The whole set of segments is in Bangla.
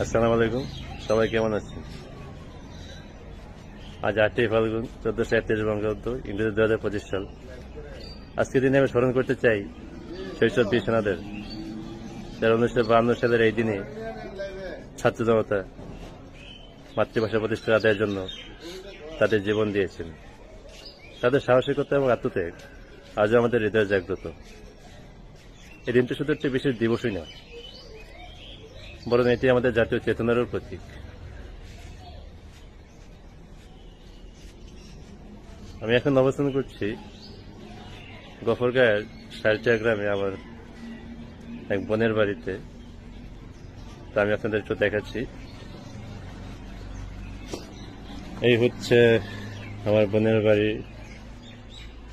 আসসালামু আলাইকুম। সবাই কেমন আছেন? আজ আটই ফাল্গুন, চোদ্দশো একত্রিশ বঙ্গাব্দ, ইংরেজি দু হাজার পঁচিশ সাল। আজকের দিনে আমি স্মরণ করতে চাই শৈশব বীর সেনাদের যারা উনিশশো বাহান্ন সালের এই দিনে ছাত্র জনতা মাতৃভাষা প্রতিষ্ঠা আদায়ের জন্য তাদের জীবন দিয়েছেন। তাদের সাহসিকতা এবং আত্মত্যাগ আজও আমাদের হৃদয় জাগ্রত। এই দিনটি শুধু একটি বিশেষ দিবসই নয় বরং এটি আমাদের জাতীয় চেতনারও প্রতীক। আমি এখন অবস্থান করছি গফরগাঁয়ের সারচা গ্রামে আমার এক বোনের বাড়িতে। তা আমি আপনাদের একটু দেখাচ্ছি। এই হচ্ছে আমার বোনের বাড়ির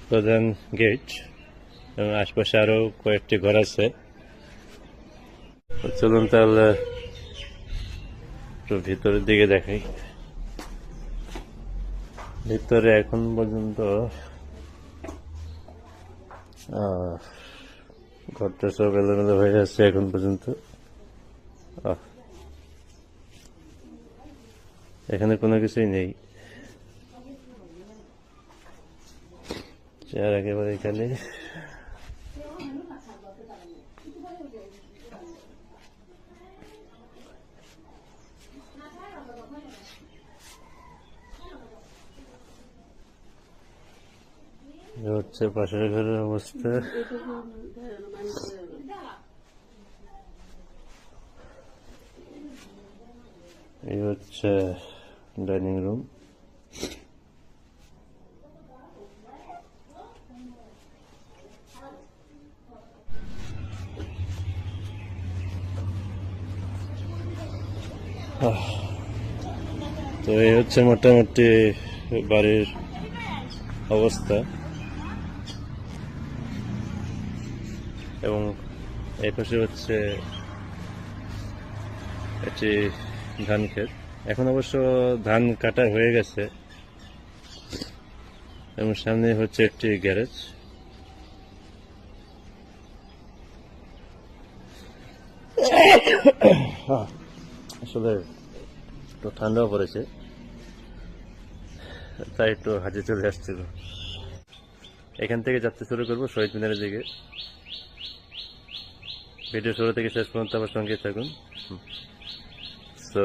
প্রধান গেট এবং আশপাশে আরও কয়েকটি ঘর আছে। চলুন তাহলে একটু ভিতরের দিকে দেখাই। ভিতরে এখন পর্যন্ত ঘরটা সব এলোমেলো হয়ে আছে এখন পর্যন্ত। এখানে কোনো কিছুই নেই। চেয়ার একেবারে এখানে। হচ্ছে পাশের ঘরের অবস্থা। এই হচ্ছে ডাইনিং রুম। তো এই হচ্ছে মোটামুটি বাড়ির অবস্থা। এবং এই পাশে হচ্ছে একটি ধান ক্ষেত। এখন অবশ্য ধান কাটা হয়ে গেছে এবং সামনে হচ্ছে একটি গ্যারেজ। আসলে একটু ঠান্ডাও পড়েছে, তাই একটু হাজে চলে আসছিল। এখান থেকে যাত্রা শুরু করব শহীদ মিনারের দিকে। ভিডিও শুরু থেকে শেষ পর্যন্ত আমার সঙ্গে থাকুন। সো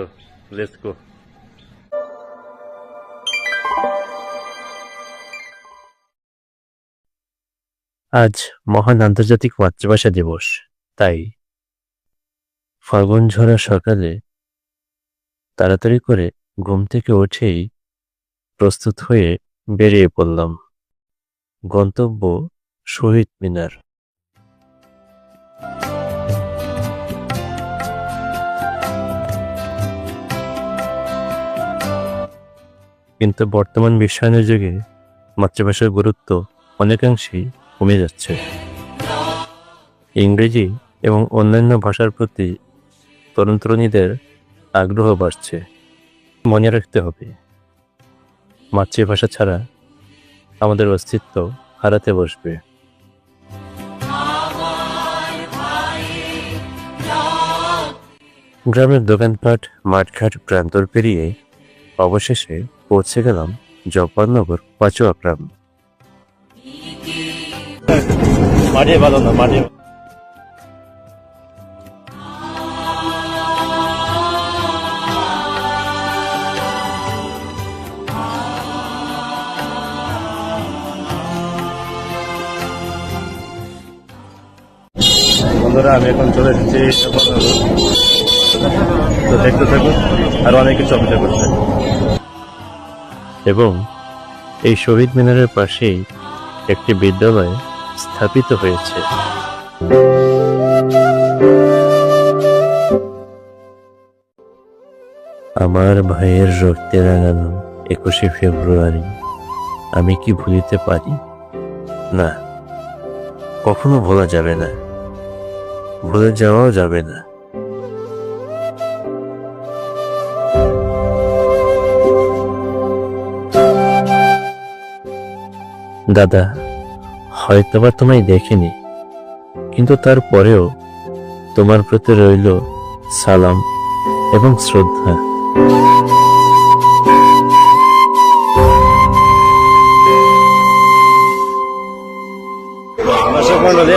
আজ মহান আন্তর্জাতিক মাতৃভাষা দিবস, তাই ফাল্গুন ঝরা সকালে তাড়াতাড়ি করে ঘুম থেকে উঠেই প্রস্তুত হয়ে বেরিয়ে পড়লাম। গন্তব্য শহীদ মিনার। কিন্তু বর্তমান বিশ্বায়নের যুগে মাতৃভাষার গুরুত্ব অনেকাংশেই কমে যাচ্ছে। ইংরেজি এবং অন্যান্য ভাষার প্রতি তরুণ তরুণীদের আগ্রহ বাড়ছে। মনে রাখতে হবে, মাতৃভাষা ছাড়া আমাদের অস্তিত্ব হারাতে বসবে। গ্রামের দোকানপাট, মাঠঘাট প্রান্তর পেরিয়ে অবশেষে পৌঁছে গেলাম জব্বারনগর পাচুয়া গ্রাম। মাঠে ভালো না আমি এখন চলে এসেছি। তো দেখতে থাকুন, আর অনেক কিছু অপেক্ষা করছে এবং এই শহীদ মিনারের পাশেই একটি বিদ্যালয় স্থাপিত হয়েছে। আমার ভাইয়ের রক্তে রাঙানো একুশে ফেব্রুয়ারি, আমি কি ভুলিতে পারি? না, কখনো ভোলা যাবে না। ভুলে যাওয়াও যাবে না। দাদা, হয়তোবা তোমায় দেখিনি, কিন্তু তারপরেও তোমার প্রতি রইল সালাম এবং শ্রদ্ধা।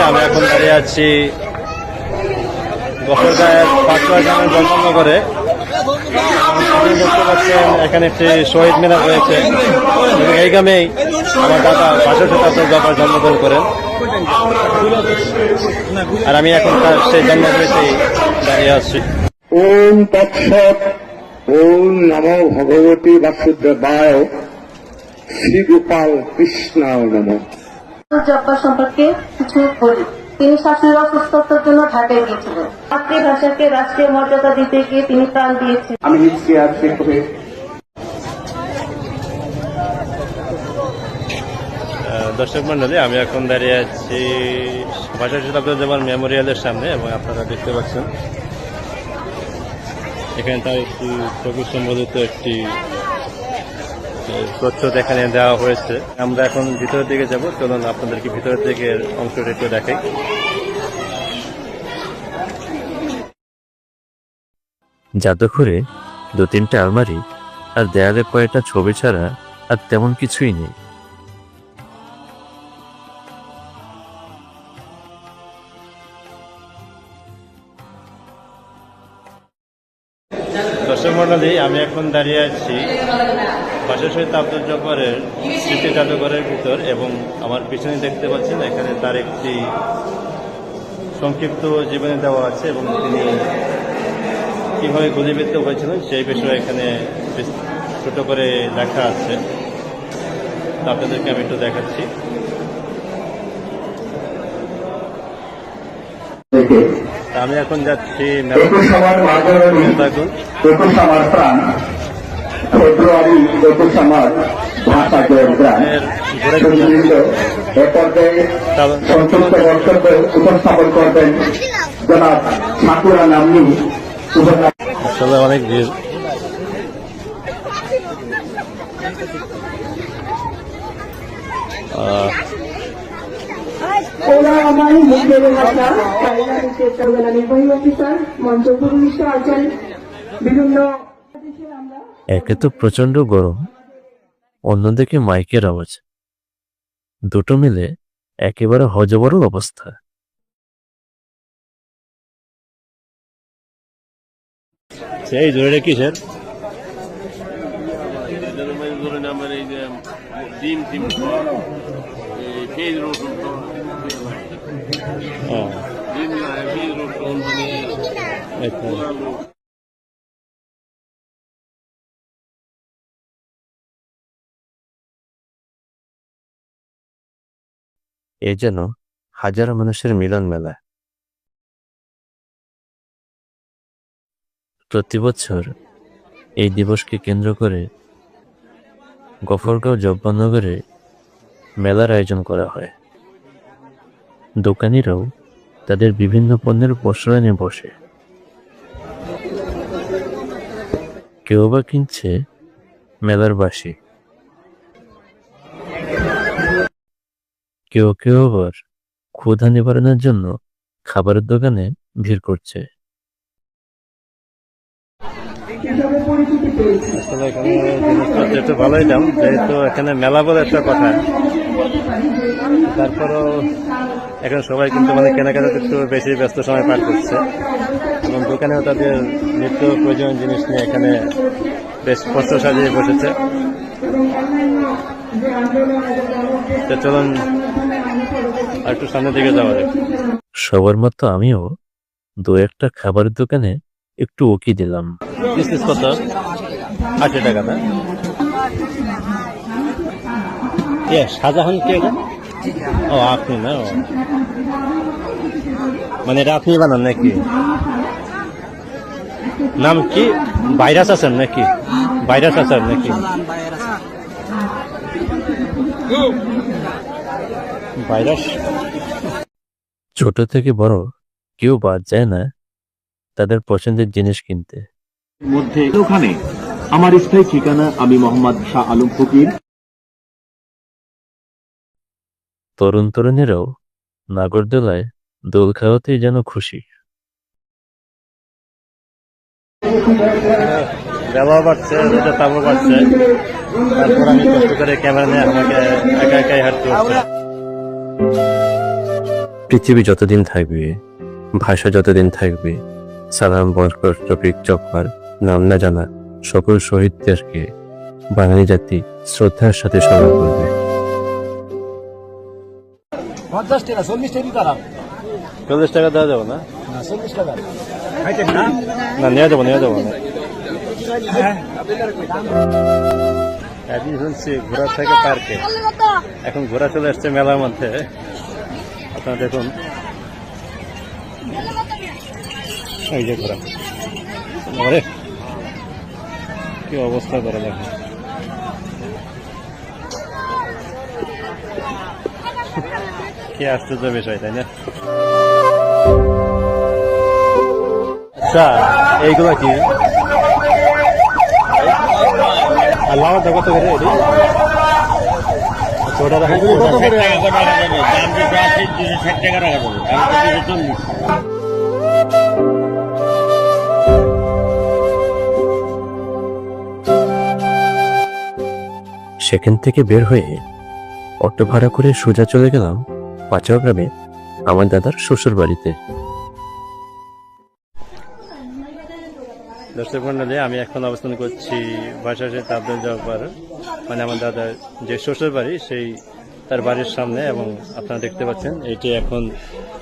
আমি এখন দাঁড়িয়ে আছি দেখতে পাচ্ছেন, এখানে একটি শহীদ মিনার রয়েছে। এই গ্রামেই আমার দাদা বাষট্টি শতাব্দীর ব্যাপার জন্মগ্রহণ করেন। আর আমি এখন তার সেই জন্মভূমিতেই দাঁড়িয়ে আছি। ওম তৎসৎ ওম নমো ভগবতী বাসুদেবায় শ্রী গোপাল কৃষ্ণায় নমঃ। জব্বার সম্পর্কে কিছু বলি। তিনি শাশুড়ির অসুস্থতার জন্য ঢাকায় গিয়েছিলেন। মাতৃভাষাকে রাষ্ট্রীয় মর্যাদা দিতে গিয়ে তিনি প্রাণ দিয়েছেন আমি নিচ্ছি আর শেখ হয়ে আহ, দর্শক মন্ডলী, আমি এখন দাঁড়িয়ে আছি বাষট্টি শতাব্দীর জামান মেমোরিয়ালের সামনে এবং আপনারা দেখতে পাচ্ছেন। এখানে তার একটি ছবি সম্বলিত একটি প্রচ্ছদ এখানে দেওয়া হয়েছে। আমরা এখন ভিতরের দিকে যাব। চলুন আপনাদেরকে ভিতরের দিকে অংশটা একটু দেখাই। জাদুঘরে দু তিনটা আলমারি আর দেয়ালে কয়েকটা ছবি ছাড়া আর তেমন কিছুই নেই। দর্শক আমি এখন দাঁড়িয়ে আছি বাসা শহীদ আব্দুল জব্বারের স্মৃতি জাদুঘরের ভিতর এবং আমার পিছনে দেখতে পাচ্ছেন, এখানে তার একটি সংক্ষিপ্ত জীবনী দেওয়া আছে এবং তিনি কীভাবে গুলিবিদ্ধ হয়েছিলেন সেই বিষয়ে এখানে ছোট করে লেখা আছে। আপনাদেরকে আমি একটু দেখাচ্ছি। আমি এখন যাচ্ছি একুশ আমার প্রাণ ফেব্রুয়ারি একুশ আমার ভাষা জয়গ্রাম সুন্দরবৃন্দ এ পর্যায়ে সংক্ষিপ্ত বক্তব্য উপস্থাপন করবেন জনাব ঠাকুরা নামনি আসলে অনেক ভিড় আহ, নির্বাহী অফিসার মঞ্চ ভূমিষ্ঠ আছেন বিভিন্ন একে তো প্রচণ্ড গরম অন্যদিকে মাইকের আওয়াজ। দুটো মিলে একেবারে হজবরল অবস্থা। সেই জোরে আমার এই যে ডিম রসুন মানে আচ্ছা। এ যেন হাজারো মানুষের মিলন মেলা। প্রতি বছর এই দিবসকে কেন্দ্র করে গফরগাঁও জব্বানগরে মেলার আয়োজন করা হয়। দোকানিরাও তাদের বিভিন্ন পণ্যের পসরা নিয়ে বসে। কেউ বা কিনছে মেলার বাসি কেউ কেউ আবার ক্ষুধা নিবারণের জন্য খাবারের দোকানে ভিড় করছে। আসলে এখানে ভালোই দাম, যেহেতু এখানে মেলা বলে একটা কথা। তারপরও এখন সবাই কিন্তু মানে কেনাকাটাতে একটু বেশি ব্যস্ত সময় পার করছে। এবং দোকানেও তাদের নিত্য প্রয়োজনীয় জিনিস নিয়ে এখানে বেশ কষ্ট সাজিয়ে বসেছে। তো চলুন আর একটু সামনের দিকে যাওয়া যাক। সবার মতো আমিও দু একটা খাবারের দোকানে একটু ওকি দিলাম। কত? আশি টাকা না? এ শাহজাহান কে? ও আপনি না ও। মানে এটা আপনি বানান নাকি? নাম কি? ভাইরাস আছেন নাকি? ভাইরাস আছেন নাকি? ভাইরাস ছোট থেকে বড় কেউ বাদ যায় না তাদের পছন্দের জিনিস কিনতে। মধ্যে ওখানে আমার স্থায়ী ঠিকানা আমি মোহাম্মদ শাহ আলম ফকির। তরুণ তরুণীরাও নাগরদোলায় দোল খাওয়াতেই যেন খুশি। বেলাও বাড়ছে রোদের তাপও বাড়ছে। তারপর আমি কষ্ট করে ক্যামেরা নিয়ে আমাকে একা একাই হাঁটতে হচ্ছে। পৃথিবী যতদিন থাকবে ভাষা যতদিন থাকবে সালাম বরকর টপিক চপার নাম না জানা সকল শহীদদেরকে বাঙালি জাতি শ্রদ্ধার সাথে স্মরণ করবে। পঞ্চাশ টাকা চল্লিশ টাকা দিতে পারাম চল্লিশ টাকা দেওয়া যাবে না? চল্লিশ টাকা। না? না নিয়ে যাব নিয়ে যাব না। একদিন শুনছি ঘোরা থেকে পার্কে। এখন ঘোরা চলে আসছে মেলার মধ্যে। আপনারা দেখুন। এই যে ঘোরা কি অবস্থা করে দেখুন। কি আশ্চর্য বিষয় তাই না আচ্ছা এইগুলো কি দুশো চল্লিশ সেখান থেকে বের হয়ে অটো ভাড়া করে সোজা চলে গেলাম। পাঁচাও গ্রামে আমার দাদার শ্বশুর বাড়িতে দর্শক মন্ডলী, আমি এখন অবস্থান করছি বাসাসে তাবদুল জব্বার মানে আমার দাদার যে শ্বশুর বাড়ি সেই তার বাড়ির সামনে এবং আপনারা দেখতে পাচ্ছেন, এটি এখন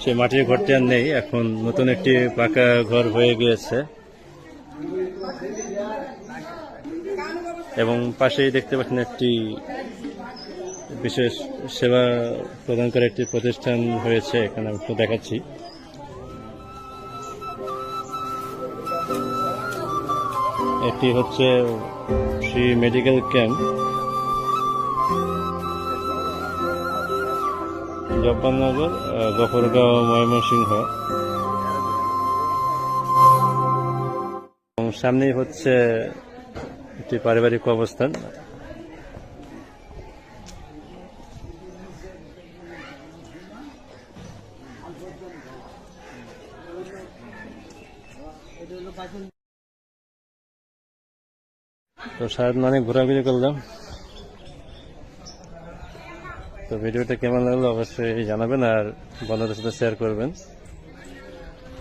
সেই মাটির ঘরটি আর নেই, এখন নতুন একটি পাকা ঘর হয়ে গিয়েছে। এবং পাশেই দেখতে পাচ্ছেন একটি বিশেষ সেবা প্রদান করে একটি প্রতিষ্ঠান হয়েছে এখানে আমি দেখাচ্ছি। এটি হচ্ছে শ্রী মেডিকেল ক্যাম্প। আহ, গফরগাঁও ময়মনসিংহ। সামনেই হচ্ছে একটি পারিবারিক অবস্থান। তো সারাদিন অনেক ঘোরাঘুরি করলাম। তো ভিডিওটা কেমন লাগল অবশ্যই জানাবেন আর বন্ধুদের সাথে শেয়ার করবেন।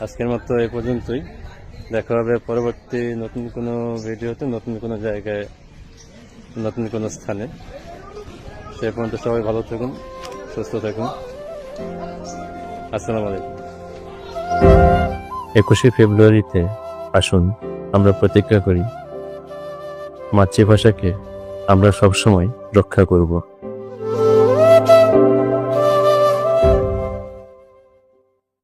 আজকের মতো এই পর্যন্তই। দেখা হবে পরবর্তী নতুন কোনো ভিডিওতে, নতুন কোনো জায়গায়, নতুন কোনো স্থানে। সে পর্যন্ত সবাই ভালো থাকুন, সুস্থ থাকুন। আসসালামু আলাইকুম। একুশে ফেব্রুয়ারিতে আসুন আমরা প্রতিজ্ঞা করি। মাতৃভাষাকে আমরা সবসময় রক্ষা করব।